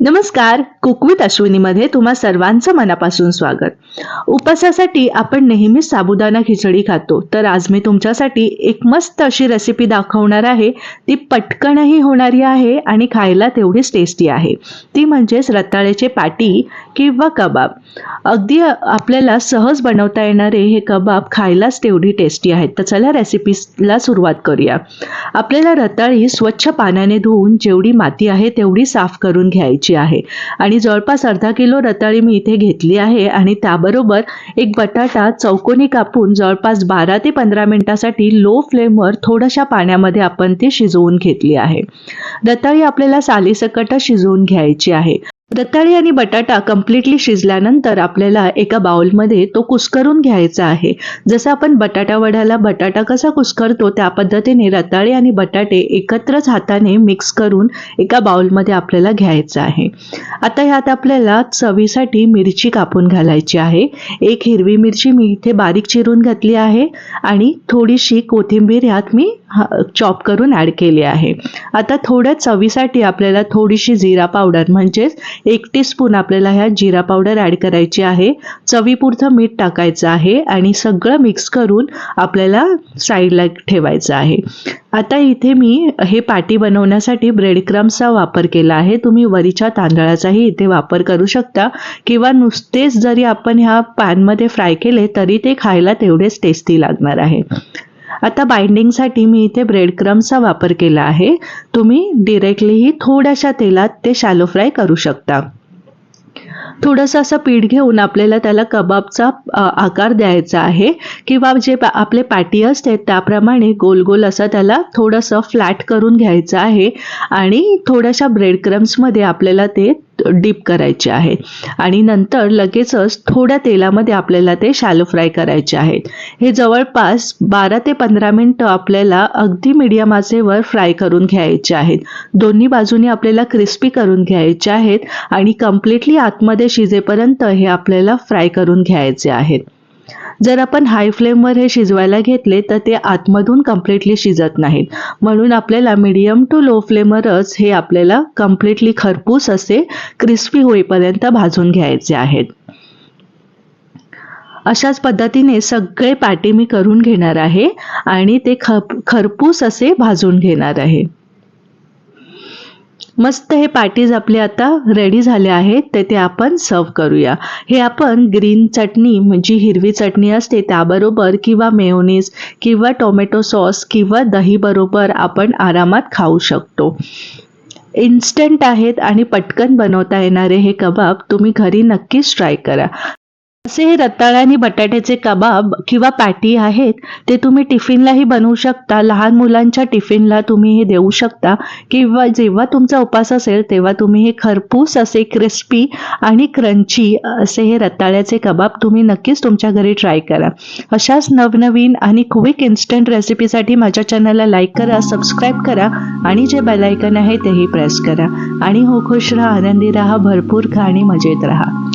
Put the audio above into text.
नमस्कार. कुकवित अश्विनीमध्ये तुम्हा सर्वांचं मनापासून स्वागत. उपासासाठी आपण नेहमीच साबुदाणा खिचडी खातो. तर आज मी तुमच्यासाठी एक मस्त अशी रेसिपी दाखवणार आहे. ती पटकनही होणारी आहे आणि खायला तेवढीच टेस्टी आहे. ती म्हणजेच रताळ्याचे पाटी किंवा कबाब. अगदी आपल्याला सहज बनवता येणारे हे कबाब खायलाच तेवढी टेस्टी आहेत. तर चला रेसिपीला सुरुवात करूया. आपल्याला रताळी स्वच्छ पाण्याने धुवून जेवढी माती आहे तेवढी साफ करून घ्यायची. आहे. आणि जवळपास अर्धा किलो रताळी मी इथे घेतली आहे आणि त्याबरोबर एक बटाटा चौकोनी कापून जवळपास बारा ते पंधरा मिनिटासाठी लो फ्लेमवर थोड्याशा पाण्यामध्ये आपण ती शिजवून घेतली आहे. रताळी आपल्याला सालीसकट शिजवून घ्यायची आहे. रताळी आणि बटाटा कम्प्लिटली शिजल्यानंतर आपल्याला एका बाउलमध्ये तो कुस्करून घ्यायचा आहे. जसं आपण बटाटा वड्याला बटाटा कसा कुस्करतो त्या पद्धतीने रताळी आणि बटाटे एकत्रच हाताने मिक्स करून एका बाउलमध्ये आपल्याला घ्यायचं आहे. आता ह्यात आपल्याला चवीसाठी मिरची कापून घालायची आहे. एक हिरवी मिरची मी इथे बारीक चिरून घातली आहे आणि थोडीशी कोथिंबीर ह्यात मी चॉप करून ॲड केली आहे. आता थोड्या चवीसाठी आपल्याला थोडीशी जिरा पावडर म्हणजेच एक टीस्पून आपल्याला ह्या जिरा पावडर ॲड करायची आहे. चवीपुरतं मीठ टाकायचं आहे आणि सगळं मिक्स करून आपल्याला साईडला ठेवायचं आहे. आता इथे मी हे पाटी बनवण्यासाठी ब्रेड क्रम्सचा वापर केला आहे. तुम्ही वरीच्या तांदळाचाही इथे वापर करू शकता किंवा नुसतेच जरी आपण ह्या पॅनमध्ये फ्राय केले तरी ते खायला तेवढेच टेस्टी लागणार आहे. आता बाइंडिंगसाठी मी इथे ब्रेड क्रमचा वापर केला आहे. तुम्ही डिरेक्टलीही थोड्याशा तेलात ते शॅलो फ्राय करू शकता. थोडंसं असं पीठ घेऊन आपल्याला त्याला कबाबचा आकार द्यायचा आहे किंवा जे आपले पाटी असते त्याप्रमाणे गोल गोल असं त्याला थोडंसं फ्लॅट करून घ्यायचं आहे. आणि थोड्याशा ब्रेड क्रम्समध्ये आपल्याला ते डीप करायचे आहेत आणि नंतर लगेचच थोड्या तेलामध्ये आपल्याला ते शॅलो फ्राय करायचे आहेत. हे जवळपास बारा ते पंधरा मिनटं आपल्याला अगदी मीडियम आचेवर फ्राय करून घ्यायचे आहेत. दोन्ही बाजूनी आपल्याला क्रिस्पी करून घ्यायचे आहेत आणि कम्प्लिटली आतमध्ये शिजेपर्यंत हे आपल्याला फ्राय करून घ्यायचे आहेत. जर आपण हाय फ्लेमवर हे शिजवायला घेतले तर ते आतमधून कम्प्लिटली शिजत नाहीत. म्हणून आपल्याला मीडियम टू लो फ्लेमवरच हे आपल्याला कम्प्लिटली खरपूस असे क्रिस्पी होईपर्यंत भाजून घ्यायचे आहेत. अशाच पद्धतीने सगळे पाटी मी करून घेणार आहे आणि ते खरपूस असे भाजून घेणार आहे. मस्त हे पॅटीज आपले आता रेडी झाले आहेत ते ते आपण सर्व करूया. हे आपण ग्रीन चटणी म्हणजे हिरवी चटणी असते त्याबरोबर किंवा मेयोनीज किंवा टोमॅटो सॉस किंवा दहीबरोबर आपण आरामात खाऊ शकतो. इन्स्टंट आहेत आणि पटकन बनवता येणारे हे कबाब तुम्ही घरी नक्कीच ट्राय करा. असे हे रताळ्या आणि बटाट्याचे कबाब किंवा पॅटी आहेत ते तुम्ही टिफिनलाही बनवू शकता. लहान मुलांच्या टिफिनला तुम्ही हे देऊ शकता. किंवा जेव्हा तुमचा उपास असेल तेव्हा तुम्ही हे खरपूस असे क्रिस्पी आणि क्रंची असे हे रताळ्याचे कबाब तुम्ही नक्कीच तुमच्या घरी ट्राय करा. अशाच नवनवीन आणि क्विक इन्स्टंट रेसिपीसाठी माझ्या चॅनलला लाईक करा सबस्क्राईब करा आणि जे बेलायकन आहे तेही प्रेस करा. आणि हो खुश राहा आनंदी राहा भरपूर खा आणि मजेत राहा.